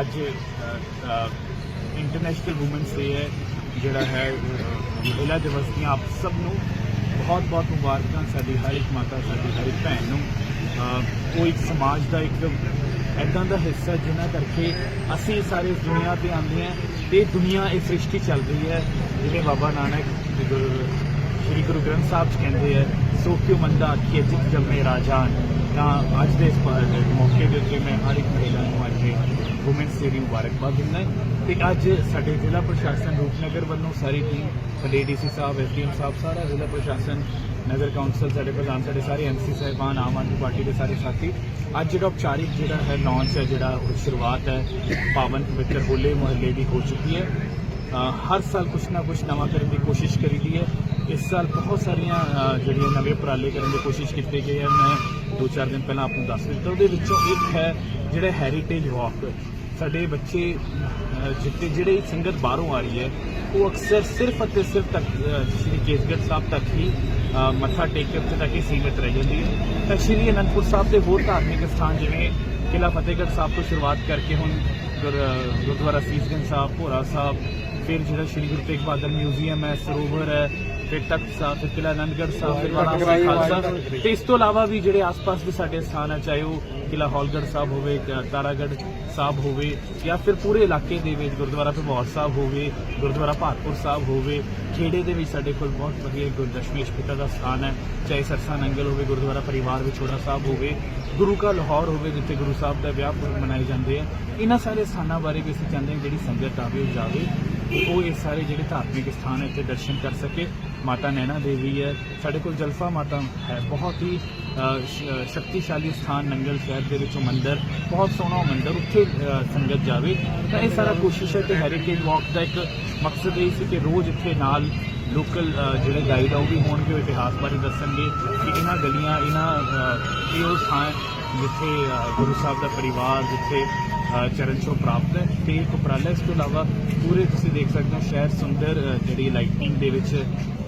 ਅੱਜ international women's day ਹੈ ਜਿਹੜਾ ਹੈ ਅਹ, ਮਹਿਲਾ ਦਿਵਸ ਦੀਆਂ ਆਪ ਸਭ ਨੂੰ ਬਹੁਤ ਬਹੁਤ ਮੁਬਾਰਕਾਂ ਸਾਡੀ ਹਰ ਇੱਕ ਮਾਤਾ ਸਾਡੀ ਹਰ ਇੱਕ ਭੈਣ ਨੂੰ। ਉਹ ਇੱਕ ਸਮਾਜ ਦਾ ਇੱਕ ਐਦਾਂ ਦਾ ਹਿੱਸਾ ਜਿਨ੍ਹਾਂ ਕਰਕੇ ਅਸੀਂ ਸਾਰੇ ਇਸ ਦੁਨੀਆ ਤੇ ਆਉਂਦੇ ਹਾਂ ਤੇ ਦੁਨੀਆ ਇਹ ਸ੍ਰਿਸ਼ਟੀ ਚੱਲ ਰਹੀ ਹੈ। ਜਿਵੇਂ ਬਾਬਾ ਨਾਨਕ ਸ਼੍ਰੀ ਗੁਰੂ ਗ੍ਰੰਥ ਸਾਹਿਬ 'ਚ ਕਹਿੰਦੇ ਆ ਸੋ ਕਿਉ ਮੰਦਾ ਆਖੀਏ, ਜਿਤ ਜੰਮੇ ਰਾਜਾਨ। ਤਾਂ ਅੱਜ ਦੇ ਇਸ ਮੌਕੇ ਦੇ ਉੱਤੇ ਮੈਂ ਹਰ ਇੱਕ ਮਹਿਲਾ ਨੂੰ ਅੱਜ ਵੂਮਨਸ ਡੇ ਦੀ ਮੁਬਾਰਕਬਾਦ ਦਿੰਦਾ ਹਾਂ। ਤੇ ਅੱਜ ਸਾਡੇ ਜ਼ਿਲ੍ਹਾ ਪ੍ਰਸ਼ਾਸਨ ਰੂਪਨਗਰ ਵੱਲੋਂ ਸਾਰੀ ਟੀਮ ਸਾਡੇ ਡੀਸੀ ਸਾਹਿਬ ਐਸਡੀਐਮ ਸਾਹਿਬ, ਸਾਰਾ ਜ਼ਿਲ੍ਹਾ ਪ੍ਰਸ਼ਾਸਨ, ਨਗਰ ਕੌਂਸਲ, ਸਾਡੇ ਪ੍ਰਧਾਨ, ਸਾਡੇ ਸਾਰੇ ਐਮਸੀ ਸਾਹਿਬਾਨ, ਆਮ ਆਦਮੀ ਪਾਰਟੀ ਦੇ ਸਾਰੇ ਸਾਥੀ, ਅੱਜ ਜਿਹੜਾ ਉਪਚਾਰਿਕ ਜਿਹੜਾ ਹੈ ਲਾਂਚ ਹੈ, ਜਿਹੜਾ ਉਹ ਸ਼ੁਰੂਆਤ ਹੈ, ਪਾਵਨ ਪਵਿੱਤਰ ਹੋਲੇ ਮਹੱਲੇ ਦੀ ਹੋ ਚੁੱਕੀ ਹੈ। ਹਰ ਸਾਲ ਕੁਛ ਨਾ ਕੁਛ ਨਵਾਂ ਕਰਨ ਦੀ ਕੋਸ਼ਿਸ਼ ਕਰੀਦੀ ਹੈ। ਇਸ ਸਾਲ ਬਹੁਤ ਸਾਰੀਆਂ ਅ, ਜਿਹੜੀਆਂ ਨਵੇਂ ਉਪਰਾਲੇ ਕਰਨ ਦੀ ਕੋਸ਼ਿਸ਼ ਕੀਤੇ ਗਏ ਹੈ। ਮੈਂ ਦੋ ਚਾਰ ਦਿਨ ਪਹਿਲਾਂ ਆਪ ਨੂੰ ਦੱਸ ਦਿੱਤਾ। ਉਹਦੇ ਵਿੱਚੋਂ ਇੱਕ ਹੈ ਜਿਹੜਾ ਹੈਰੀਟੇਜ ਵਾਕ ਸਾਡੇ ਬੱਚੇ ਅ, ਜਿੱਤੇ ਜਿਹੜੇ ਸੰਗਤ ਬਾਹਰੋਂ ਆ ਰਹੀ ਹੈ ਉਹ ਅਕਸਰ ਸਿਰਫ ਅਤੇ ਸਿਰਫ ਤੱਕ ਅ, ਸ਼੍ਰੀ ਕੇਸਗੜ੍ਹ ਸਾਹਿਬ ਤੱਕ ਹੀ ਅ, ਮੱਥਾ ਟੇਕ ਕੇ ਉੱਥੇ ਤੱਕ ਹੀ ਸੀਮਿਤ ਰਹਿ ਜਾਂਦੀ ਹੈ। ਤਾਂ ਸ਼੍ਰੀ ਅਨੰਦਪੁਰ ਸਾਹਿਬ ਦੇ ਹੋਰ ਧਾਰਮਿਕ ਸਥਾਨ ਜਿਵੇਂ ਕਿਲ੍ਹਾ ਫਤਿਹਗੜ੍ਹ ਸਾਹਿਬ ਤੋਂ ਸ਼ੁਰੂਆਤ ਕਰਕੇ ਹੁਣ ਗੁਰ- ਗੁਰਦੁਆਰਾ ਸੀਸਗੰਜ ਸਾਹਿਬ ਭੋਰਾ ਸਾਹਿਬ ਫਿਰ ਜਿਹੜਾ ਸ਼੍ਰੀ ਗੁਰੂ ਤੇਗ ਬਹਾਦਰ ਮਿਊਜ਼ੀਅਮ ਹੈ ਸਰੋਵਰ ਹੈ ਫਿਰ ਤਖਤ ਸਾਹਿਬ ਫਿਰ ਕਿਲਾ ਆਨੰਦਗੜ੍ਹ ਸਾਹਿਬ ਫਿਰ ਵਾਲਾ ਖਾਲਸਾ। ਤੇ ਇਸ ਤੋਂ ਇਲਾਵਾ ਵੀ ਜਿਹੜੇ ਆਸ-ਪਾਸ ਦੇ ਸਾਡੇ ਸਥਾਨ ਹੈ ਚਾਹੇ ਉਹ ਕਿਲਾ ਹੌਲਗੜ੍ਹ ਸਾਹਿਬ ਹੋਵੇ ਜਾਂ ਤਾਰਾਗੜ੍ਹ ਸਾਹਿਬ ਹੋਵੇ ਜਾਂ ਫਿਰ ਪੂਰੇ ਇਲਾਕੇ ਦੇ ਵਿੱਚ ਗੁਰਦੁਆਰਾ ਭਗੌਰ ਸਾਹਿਬ ਹੋਵੇ ਗੁਰਦੁਆਰਾ ਭਾਰਤਪੁਰ ਸਾਹਿਬ ਹੋਵੇ ਖੇੜੇ ਦੇ ਵਿੱਚ ਸਾਡੇ ਕੋਲ ਬਹੁਤ ਵਧੀਆ ਗੁਰਦਸ਼ਮੇਸ਼ ਪਿਤਾ ਦਾ ਸਥਾਨ ਹੈ। ਚਾਹੇ ਸਰਸਾ ਨੰਗਲ ਹੋਵੇ ਗੁਰਦੁਆਰਾ ਪਰਿਵਾਰ ਵਿਛੋੜਾ ਸਾਹਿਬ ਹੋਵੇ ਗੁਰੂ ਕਾ ਲਾਹੌਰ ਹੋਵੇ ਜਿੱਥੇ ਗੁਰੂ ਸਾਹਿਬ ਦਾ ਵਿਆਹ ਪੁਰਬ ਮਨਾਏ ਜਾਂਦੇ ਆ। ਇਹਨਾਂ ਸਾਰੇ ਸਥਾਨਾਂ ਬਾਰੇ ਵੀ ਅਸੀਂ ਚਾਹੁੰਦੇ ਹਾਂ ਜਿਹੜੀ ਸੰਗਤ ਆਵੇ ਉਹ ਜਾਵੇ। ਤੇ ਉਹ ਇਹ ਸਾਰੇ ਜਿਹੜੇ ਧਾਰਮਿਕ ਸਥਾਨ ਇੱਥੇ ਦਰਸ਼ਨ ਕਰ ਸਕੇ। ਮਾਤਾ ਨੈਣਾ ਦੇਵੀ ਹੈ। ਸਾਡੇ ਕੋਲ ਜਲਫਾ ਮਾਤਾ ਹੈ। ਬਹੁਤ ਹੀ ਸ਼ਕਤੀਸ਼ਾਲੀ ਸਥਾਨ ਨੰਗਲ ਸ਼ਹਿਰ ਦੇ ਵਿੱਚੋਂ ਮੰਦਿਰ, ਬਹੁਤ ਸੋਹਣਾ ਉਹ ਮੰਦਿਰ ਉੱਥੇ ਸੰਗਤ ਜਾਵੇ। ਤਾਂ ਇਹ ਸਾਰਾ ਕੋਸ਼ਿਸ਼ ਹੈ ਕਿ ਹੈਰੀਟੇਜ ਵਾਕ ਦਾ ਇੱਕ ਮਕਸਦ ਇਹ ਸੀ ਕਿ ਰੋਜ਼ ਇੱਥੇ ਨਾਲ ਲੋਕਲ ਜਿਹੜੇ ਗਾਈਡ ਆ ਉਹ ਵੀ ਹੋਣਗੇ ਉਹ ਇਤਿਹਾਸ ਬਾਰੇ ਦੱਸਣਗੇ ਕਿ ਇਹਨਾਂ ਗਲੀਆਂ ਇਹਨਾਂ ਅ, ਇਹ ਉਹ ਥਾਂ ਹੈ ਜਿੱਥੇ ਗੁਰੂ ਸਾਹਿਬ ਦਾ ਪਰਿਵਾਰ ਜਿੱਥੇ ਚਰਨ ਛੋਹ ਪ੍ਰਾਪਤ ਹੈ ਤੇ ਉਪਰਾਲਾ ਇਸ ਤੋਂ ਇਲਾਵਾ ਪੂਰੇ ਤੁਸੀਂ ਦੇਖ ਸਕਦੇ ਹੋ ਸ਼ਹਿਰ ਸੁੰਦਰ ਜਿਹੜੀ ਲਾਈਟਿੰਗ ਦੇ ਵਿੱਚ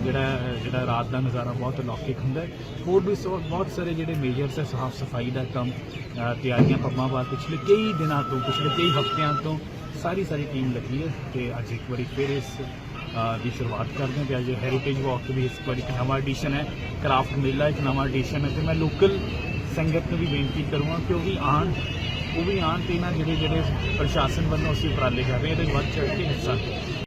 ਜਿਹੜਾ ਜਿਹੜਾ ਰਾਤ ਦਾ ਨਜ਼ਾਰਾ ਬਹੁਤ ਅਲੌਕਿਕ ਹੁੰਦਾ ਹੈ। ਹੋਰ ਵੀ ਸੋ ਬਹੁਤ ਸਾਰੇ ਜਿਹੜੇ ਮੇਜਰਸ ਹੈ ਸਾਫ਼ ਸਫ਼ਾਈ ਦਾ ਕੰਮ ਤਿਆਰੀਆਂ ਪੰਮਾਂ ਬਾਅਦ ਪਿਛਲੇ ਕਈ ਦਿਨਾਂ ਤੋਂ ਪਿਛਲੇ ਕਈ ਹਫ਼ਤਿਆਂ ਤੋਂ ਸਾਰੀ ਸਾਰੀ ਟੀਮ ਲੱਗੀ ਹੈ ਤੇ ਅੱਜ ਇੱਕ ਵਾਰੀ ਫਿਰ ਇਸ ਦੀ ਸ਼ੁਰੂਆਤ ਕਰਦੇ ਹਾਂ ਤੇ ਅੱਜ ਹੈਰੀਟੇਜ ਵਾਕ ਵੀ ਇਸ ਵਾਰੀ ਇੱਕ ਨਵਾਂ ਐਡੀਸ਼ਨ ਹੈ ਕਰਾਫਟ ਮੇਲਾ ਇੱਕ ਨਵਾਂ ਐਡੀਸ਼ਨ ਹੈ ਤੇ ਮੈਂ ਲੋਕਲ ਸੰਗਤ ਨੂੰ ਵੀ ਬੇਨਤੀ ਕਰੂੰਗਾ ਕਿ ਉਹ ਵੀ ਆਉਣ, ਉਹ ਵੀ ਆਉਣ ਤੇ ਇਹਨਾਂ ਜਿਹੜੇ ਜਿਹੜੇ ਪ੍ਰਸ਼ਾਸਨ ਵੱਲੋਂ ਅਸੀਂ ਉਪਰਾਲੇ ਕਰ ਰਹੇ ਹਾਂ, ਇਹਦੇ ਵੱਧ ਚੜ੍ਹ ਕੇ ਹਿੱਸਾ